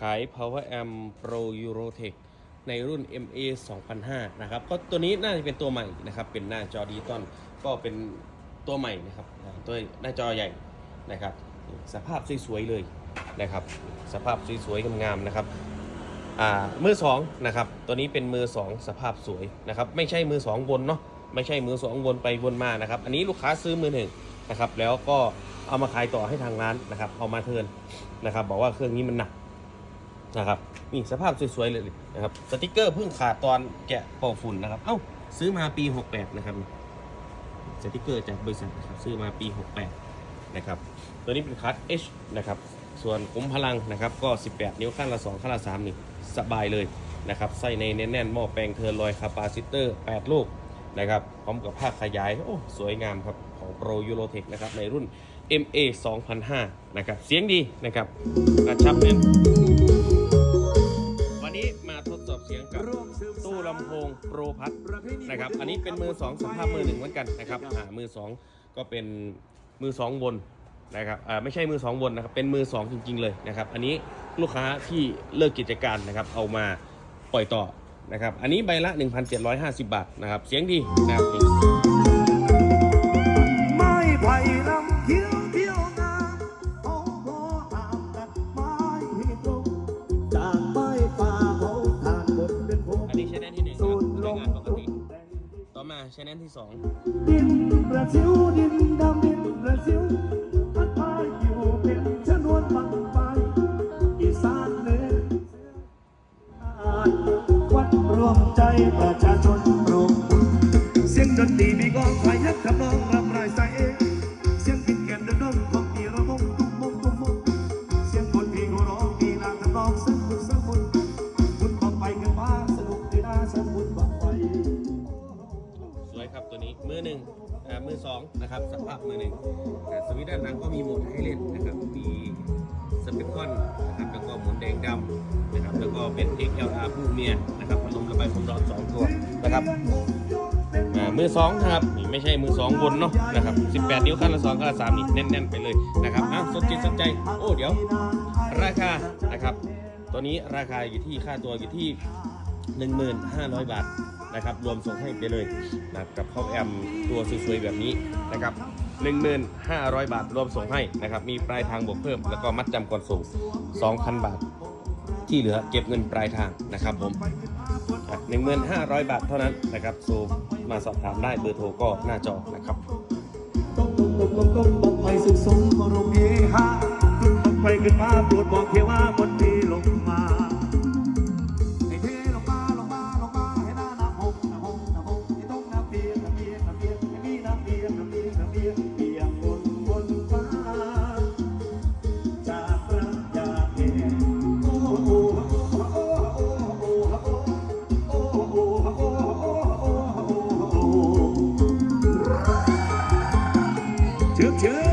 ขาย Power Amp Pro Eurotech ในรุ่น MA 2005 นะครับ ก็ตัวนี้น่าจะเป็นตัวใหม่นะครับ เป็นหน้าจอดิจิตอลก็เป็นตัวใหม่นะครับ ตัวหน้าจอใหญ่นะครับ สภาพสวยๆเลยนะครับ สภาพสวยๆงามๆนะครับ มือสองนะครับตัวนี้เป็นมือสองสภาพสวยนะครับไม่ใช่มือสองวนเนาะไม่ใช่มือสองวนไปวนมานะครับอันนี้ลูกค้าซื้อมือหนึ่งนะครับแล้วก็เอามาขายต่อให้ทางร้านนะครับเอามาเทิร์นนะครับบอกว่าเครื่องนี้มันหนักนะครับนี่สภาพสวยๆเลยนะครับสติกเกอร์เพิ่งขาดตอนแกะป่าฝุ่นนะครับเอ้าซื้อมาปี 68 นะครับสติกเกอร์จากบริษัทนะครับซื้อมาปี 68 นะครับ ตัวนี้เป็นคัส H นะครับ ส่วนขุมพลังนะครับ ก็ 18 นิ้วข้างละ 2 ข้างละ 3 นี่ สบายเลยนะครับใส่ในแน่นๆหม้อแปลงเทอร์ลอยคาปาซิเตอร์ 8 ลูกนะครับ พร้อมกับภาคขยาย โอ้ สวยงามครับ ของ Pro Eurotech นะครับ ในรุ่น MA 2005นะครับ เสียงดีนะครับ กระชับแน่นวันนี้มาทดสอบเสียงกับตู้ลำโพงโปรพัทนะครับ อันนี้เป็นมือ 2สภาพมือหนึ่งเหมือนกันนะครับ มือ 2 ก็เป็น มือสองวนนะครับอ่าไม่ใช่มือสองวนนะครับเป็นมือสองจริง ๆเลยนะครับอันนี้ลูกค้าที่เลิกกิจการนะครับเอามาปล่อยต่อนะครับอันนี้ใบละ 1,750 บาทนะครับเสียงดีนะครับ มาชแนนที่สองดินประสิวดินดำดินประสิวพัดพาอยู่เป็นชนวนบังไฟอีสานเหนือวัดรวมใจประชาชนรวมเสียงดนตรีมีกองไฟยักทำนองรำไรใส่เองเสียงพินแก่นดนดนของปีระมงตุ้มมงตุ้มมงเสียงคนพี่กูร้องปีนาทำนองสมุนสมุนคุณบอกไปกันมาสนุกดีนะสมุนบอกไป ครับตัวนี้มือหนึ่งอ่ามือสองนะครับสภาพมือหนึ่งอ่สวิตช์ด้านหลังก็มีโหมดให้เล่นนะครับมีสเปคคอนนะครับแล้วก็หมุนแดงดำนะครับแล้วก็เป็น XLR ผู้เมียนะครับพัดลมระบายความร้อนสองตัวนะครับมือสองนะครับนี่ไม่ใช่มือสองบนเนาะนะครับ 18 นิ้วขั้นละสองขั้นละสามนี่แน่น ๆ ไปเลยนะครับอะสนจิตสนใจโอ้เดี๋ยว ราคานะครับตัวนี้ราคาอยู่ที่ค่าตัวอยู่ที่ 1,500บาท นะครับรวมส่งให้ไปเลยนะครับกับข้าวแอมตัวสวยๆแบบนี้นะครับ1,500 บาทรวมส่งให้นะครับมีปลายทางบวกเพิ่ม แล้วก็มัดจำก่อนส่ง 2,000 บาท ที่เหลือเก็บเงินปลายทางนะครับผมอะ1,500 บาทเท่านั้นนะครับโซมาสอบถามได้เบอร์โทรก็หน้าจอนะครับไปสุขสมบรมเฮฮาขึ้นไปขึ้นมาโปรดบอก Good, good.